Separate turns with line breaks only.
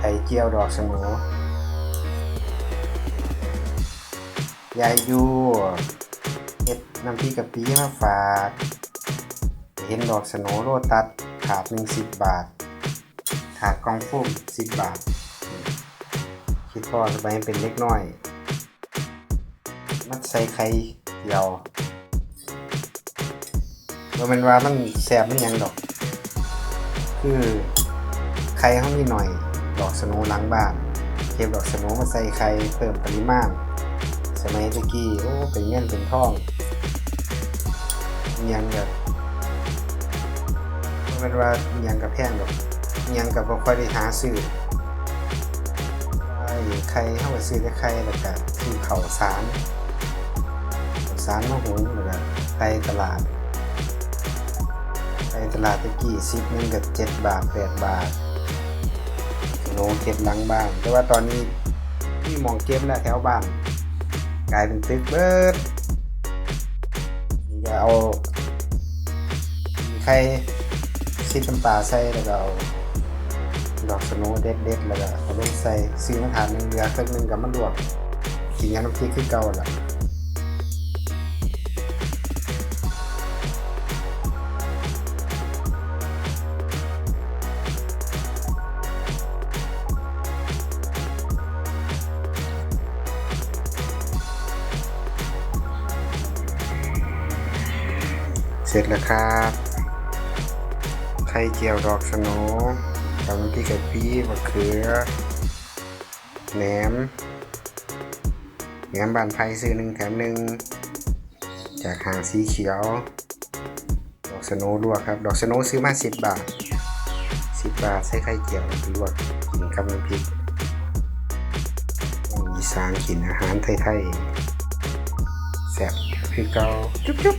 ไอกสโนยายยูเฮ็ดน้ำพริกกะปิมาฝากเห็นดอกสโนโรตัสถาดหนึ่งสิบบาท ถาดกองฟุ่มสิบบาท คิดพ่อสบายเป็นเล็กน้อย มันใส่ไข่เดียวว่ามันว่ามันแสบมันหยังดอก คือไข่เขามีหน่อย ดอกสนว์ล้างบ้านเก็บดอกสนว์มาใส่ไข่เพิ่มปริมาณสมัยตะกี้โอ้เป็นเงินเป็นทองยังแบบบ่แมันว่ายังกับแพงดอกอิหยังกับบ่ค่อยได้หาซื้อไอ้ไข่เฮาก็ซื้อแต่ไข่แล้วก็ซื้อข้าวสารสารมาหุงแล้วก็ไปตลาด ไปตลาดตะกี้ซิปนึงก็7บาท 8 บาท โนเก็บหลังบ้าน แต่ว่าตอนนี้ที่มองเก็บแล้วแถวบ้าน กลายเป็นตึกเบิดนี่ก็เอาไข่ซิปน้ำปลาใส่แล้วก็เอาดอกสโนว์เด็ดๆแล้วก็เอาลงใส่ซื้อมาทานหนึ่งเหลือครึ่งหนึ่งกับมันลวกกินกับน้ำพริกคือเก่าล่ะ เสร็จแล้วครับไข่เจียวดอกสโนกับน้ำพริกกะปิมะเขือแหนมแหนมบานไผ่ซื้อหนึ่งแถมหนึ่งจากหางสีเขียว ดอกสโนลวกครับ ดอกสโนซื้อมาสิบบาทสิบบาทใส่ไข่เจียวลวกกินกับน้ำพริกอีสานกินอาหารไทยๆแซ่บคือเกาจุ๊บจุ๊บ